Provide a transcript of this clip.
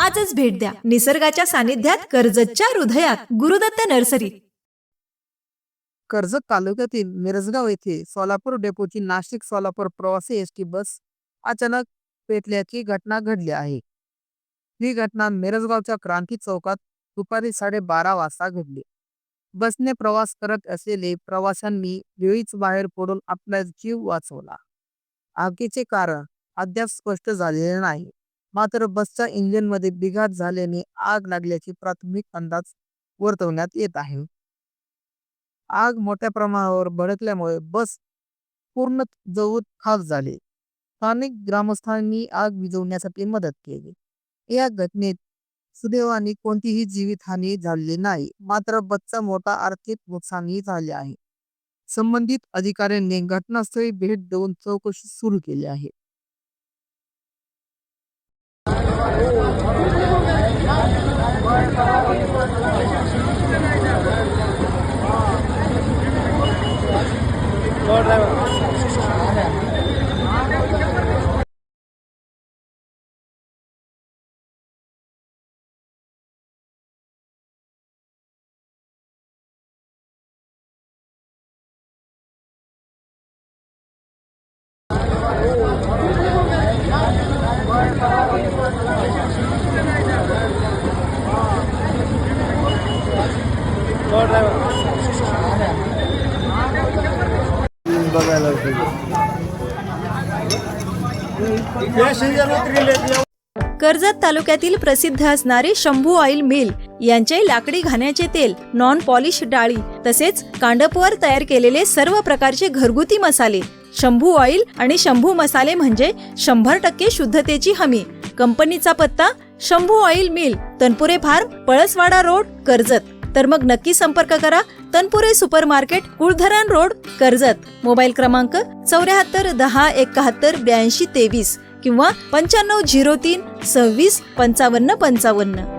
आजच भेट द्या. निसर्गाच्या सानिध्यात कर्जतच्या हृदयात गुरुदत्त नर्सरी. कर्जत तालुक्यातील मिरजगाव येथे सोलापूर डेपोची नाशिक सोलापूर प्रवासी एस टी बस अचानक पेटल्याची घटना घडली आहे. ही घटना मिरजगावच्या क्रांती चौकात दुपारी साडेबारा वाजता घडली. बसने प्रवास करत असलेले प्रवाशांनी वेळीच बाहेर पडून आपला जीव वाचवला. आगीचे कारण अद्याप स्पष्ट झालेले नाही. मात्र बसच्या इंजिनमध्ये बिघाड झाल्याने आग लागल्याची प्राथमिक अंदाज वर्तवण्यात येत आहे. आग मोठ्या प्रमाणावर भडकल्यामुळे बस पूर्ण जवळ खाक झाली. स्थानिक ग्रामस्थांनी आग विझवण्यासाठी मदत केली. या घटनेत सुदैवाने कोणतीही जीवितहानी झालेली नाही मात्र बसचा मोठा आर्थिक नुकसानही झाले आहे. संबंधित अधिकाऱ्यांनी घटनास्थळी भेट देऊन चौकशी सुरू केली आहे. Gracias. बघायला कर्जत तालुक्यातील प्रसिद्ध असणारे शंभू ऑइल मिल यांचे लाकडी घाण्याचे तेल नॉन पॉलिश डाळी तसेच कांडपवर तयार केलेले सर्व प्रकारचे घरगुती मसाले शंभू ऑइल आणि शंभू मसाले म्हणजे शंभर टक्के शुद्धतेची हमी. कंपनीचा पत्ता Shambhu oil mill Tanpure farm Palaswada road Karjat. तर मग नक्की संपर्क करा Tanpure super market Kuldharan road Karjat. Mobile क्रमांक चौऱ्याहत्तर दहा एकाहत्तर ब्याऐंशी तेवीस किंवा पंच्याण्णव झिरो तीन सव्वीस पंचावन्न पंचावन्न.